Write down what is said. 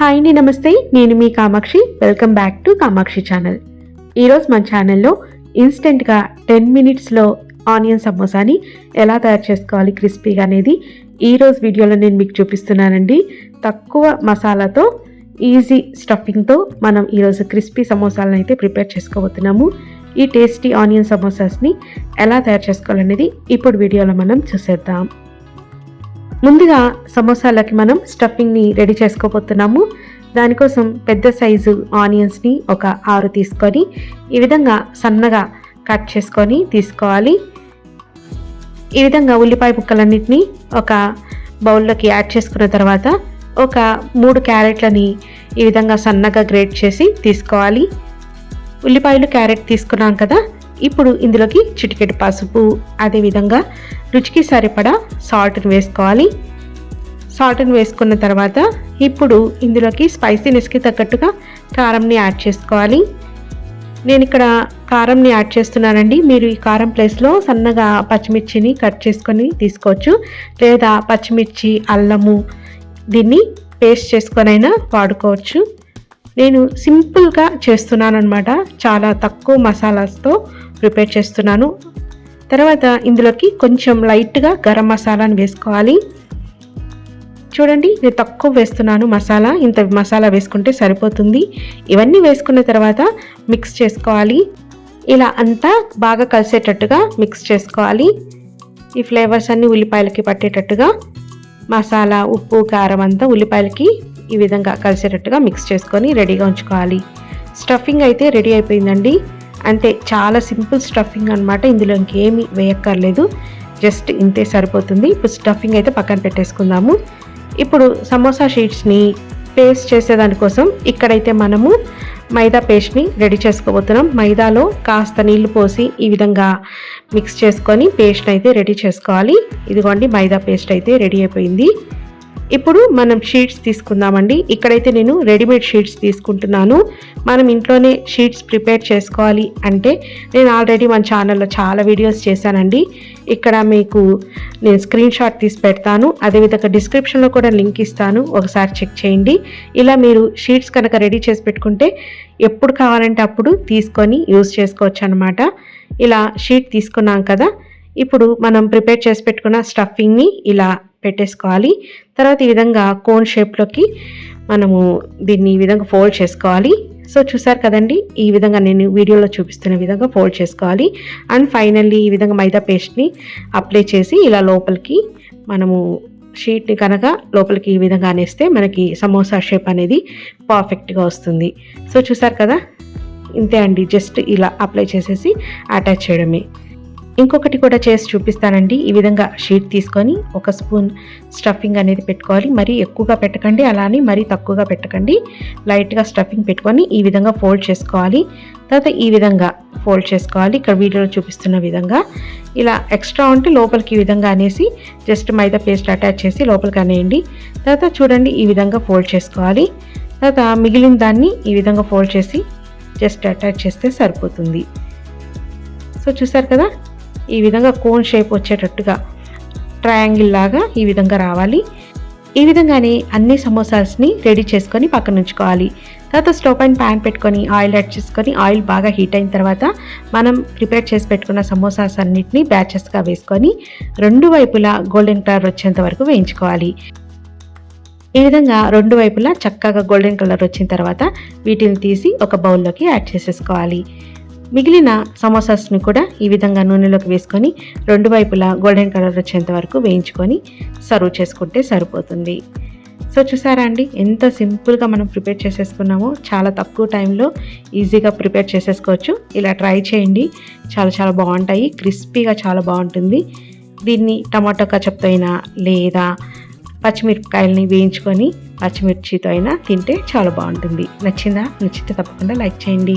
Hi అండి నమస్తే. నేను మీ Kamakshi. Welcome back to Kamakshi channel ఈరోజు మన ఛానల్లో ఇన్స్టెంట్గా టెన్ మినిట్స్లో ఆనియన్ సమోసాని ఎలా తయారు చేసుకోవాలి క్రిస్పీగా అనేది ఈరోజు వీడియోలో నేను మీకు చూపిస్తున్నానండి. తక్కువ మసాలాతో ఈజీ స్టఫింగ్తో మనం ఈరోజు క్రిస్పీ సమోసాలను అయితే ప్రిపేర్ చేసుకోబోతున్నాము. ఈ టేస్టీ ఆనియన్ సమోసాస్ని ఎలా తయారు చేసుకోవాలనేది ఇప్పుడు వీడియోలో మనం చూసేద్దాం. ముందుగా సమోసాలకి మనం స్టఫింగ్ని రెడీ చేసుకోబోతున్నాము. దానికోసం పెద్ద సైజు ఆనియన్స్ని ఒక ఆరు తీసుకొని ఈ విధంగా సన్నగా కట్ చేసుకొని తీసుకోవాలి. ఈ విధంగా ఉల్లిపాయ ముక్కలన్నింటినీ ఒక బౌల్లోకి యాడ్ చేసుకున్న తర్వాత ఒక మూడు క్యారెట్లని ఈ విధంగా సన్నగా గ్రేట్ చేసి తీసుకోవాలి. ఉల్లిపాయలు క్యారెట్ తీసుకున్నాం కదా ఇప్పుడు ఇందులోకి చిటికెట్ పసుపు అదేవిధంగా రుచికి సరిపడా సాల్ట్ని వేసుకోవాలి. సాల్ట్ని వేసుకున్న తర్వాత ఇప్పుడు ఇందులోకి స్పైసీనెస్కి తగ్గట్టుగా కారంని యాడ్ చేసుకోవాలి. నేను ఇక్కడ కారంని యాడ్ చేస్తున్నానండి. మీరు ఈ కారం ప్లేస్లో సన్నగా పచ్చిమిర్చిని కట్ చేసుకొని తీసుకోవచ్చు. లేదా పచ్చిమిర్చి అల్లము దీన్ని పేస్ట్ చేసుకొనైనా వాడుకోవచ్చు. నేను సింపుల్గా చేస్తున్నాను అనమాట చాలా తక్కువ మసాలాస్తో ప్రిపేర్ చేస్తున్నాను. తర్వాత ఇందులోకి కొంచెం లైట్గా గరం మసాలాను వేసుకోవాలి. చూడండి నేను తక్కువ వేస్తున్నాను మసాలా. ఇంత మసాలా వేసుకుంటే సరిపోతుంది. ఇవన్నీ వేసుకున్న తర్వాత మిక్స్ చేసుకోవాలి. ఇలా అంతా బాగా కలిసేటట్టుగా మిక్స్ చేసుకోవాలి. ఈ ఫ్లేవర్స్ అన్నీ ఉల్లిపాయలకి పట్టేటట్టుగా మసాలా ఉప్పు కారం అంతా ఉల్లిపాయలకి ఈ విధంగా కలిసేటట్టుగా మిక్స్ చేసుకొని రెడీగా ఉంచుకోవాలి. స్టఫింగ్ అయితే రెడీ అయిపోయిందండి. అంటే చాలా సింపుల్ స్టఫింగ్ అనమాట ఇందులో ఇంకేమీ వేయక్కర్లేదు. జస్ట్ ఇంతే సరిపోతుంది. ఇప్పుడు స్టఫింగ్ అయితే పక్కన పెట్టేసుకుందాము. ఇప్పుడు సమోసా షీట్స్ని పేస్ట్ చేసేదానికోసం ఇక్కడైతే మనము మైదా పేస్ట్ని రెడీ చేసుకోబోతున్నాం. మైదాలో కాస్త నీళ్ళు పోసి ఈ విధంగా మిక్స్ చేసుకొని పేస్ట్ అయితే రెడీ చేసుకోవాలి. ఇదిగోండి మైదా పేస్ట్ అయితే రెడీ అయిపోయింది. ఇప్పుడు మనం షీట్స్ తీసుకుందామండి. ఇక్కడైతే నేను రెడీమేడ్ షీట్స్ తీసుకుంటున్నాను. మనం ఇంట్లోనే షీట్స్ ప్రిపేర్ చేసుకోవాలి అంటే నేను ఆల్రెడీ మన ఛానల్లో చాలా వీడియోస్ చేశానండి. ఇక్కడ మీకు నేను స్క్రీన్ షాట్ తీసి పెడతాను. అదేవిధంగా డిస్క్రిప్షన్లో కూడా లింక్ ఇస్తాను. ఒకసారి చెక్ చేయండి. ఇలా మీరు షీట్స్ కనుక రెడీ చేసి పెట్టుకుంటే ఎప్పుడు కావాలంటే అప్పుడు తీసుకొని యూజ్ చేసుకోవచ్చు అనమాట ఇలా షీట్ తీసుకున్నాం కదా. ఇప్పుడు మనం ప్రిపేర్ చేసి పెట్టుకున్న స్టఫింగ్ని ఇలా పెట్టేసుకోవాలి. తర్వాత ఈ విధంగా కోన్ షేప్లోకి మనము దీన్ని ఈ విధంగా ఫోల్డ్ చేసుకోవాలి. సో చూసారు కదండి ఈ విధంగా నేను వీడియోలో చూపిస్తున్న విధంగా ఫోల్డ్ చేసుకోవాలి. అండ్ ఫైనల్లీ ఈ విధంగా మైదా పేస్ట్ని అప్లై చేసి ఇలా లోపలికి మనము షీట్ని కనుక లోపలికి ఈ విధంగా అనేస్తే మనకి సమోసా షేప్ అనేది పర్ఫెక్ట్గా వస్తుంది. సో చూసారు కదా ఇంతే అండి జస్ట్ ఇలా అప్లై చేసేసి అటాచ్ చేయడమే. ఇంకొకటి కూడా చేసి చూపిస్తానండి. ఈ విధంగా షీట్ తీసుకొని ఒక స్పూన్ స్టఫింగ్ అనేది పెట్టుకోవాలి. మరీ ఎక్కువగా పెట్టకండి అలానే మరీ తక్కువగా పెట్టకండి. లైట్గా స్టఫింగ్ పెట్టుకొని ఈ విధంగా ఫోల్డ్ చేసుకోవాలి. తర్వాత ఈ విధంగా ఫోల్డ్ చేసుకోవాలి. ఇక్కడ వీడియోలో చూపిస్తున్న విధంగా. ఇలా ఎక్స్ట్రా ఉంటే లోపలికి ఈ విధంగా అనేసి జస్ట్ మైదా పేస్ట్ అటాచ్ చేసి లోపలికి అనేయండి. తర్వాత చూడండి ఈ విధంగా ఫోల్డ్ చేసుకోవాలి. తర్వాత మిగిలిన దాన్ని ఈ విధంగా ఫోల్డ్ చేసి జస్ట్ అటాచ్ చేస్తే సరిపోతుంది. సో చూసారు కదా? ఈ విధంగా కోన్ షేప్ వచ్చేటట్టుగా ట్రయాంగిల్ లాగా ఈ విధంగా రావాలి. ఈ విధంగానే అన్ని సమోసాస్ని రెడీ చేసుకొని పక్కన ఉంచుకోవాలి. తర్వాత స్టవ్ పైన ప్యాన్ పెట్టుకొని ఆయిల్ యాడ్ చేసుకొని ఆయిల్ బాగా హీట్ అయిన తర్వాత మనం ప్రిపేర్ చేసి పెట్టుకున్న సమోసాస్ అన్నిటిని బ్యాచెస్గా వేసుకొని రెండు వైపులా గోల్డెన్ కలర్ వచ్చేంత వరకు వేయించుకోవాలి. ఈ విధంగా రెండు వైపులా చక్కగా గోల్డెన్ కలర్ వచ్చిన తర్వాత వీటిని తీసి ఒక బౌల్లోకి యాడ్ చేసేసుకోవాలి. మిగిలిన సమోసాస్ని కూడా ఈ విధంగా నూనెలోకి వేసుకొని రెండు వైపులా గోల్డెన్ కలర్ వచ్చేంత వరకు వేయించుకొని సర్వ్ చేసుకుంటే సరిపోతుంది. సో చూసారా అండి ఎంత సింపుల్గా మనం ప్రిపేర్ చేసేసుకున్నామో చాలా తక్కువ టైంలో ఈజీగా ప్రిపేర్ చేసేసుకోవచ్చు. ఇలా ట్రై చేయండి చాలా చాలా బాగుంటాయి క్రిస్పీగా చాలా బాగుంటుంది. దీన్ని టమాటో కచప్తో అయినా లేదా పచ్చిమిరపకాయలని వేయించుకొని పచ్చిమిర్చితో అయినా తింటే చాలా బాగుంటుంది. నచ్చిందా? నచ్చితే తప్పకుండా లైక్ చేయండి.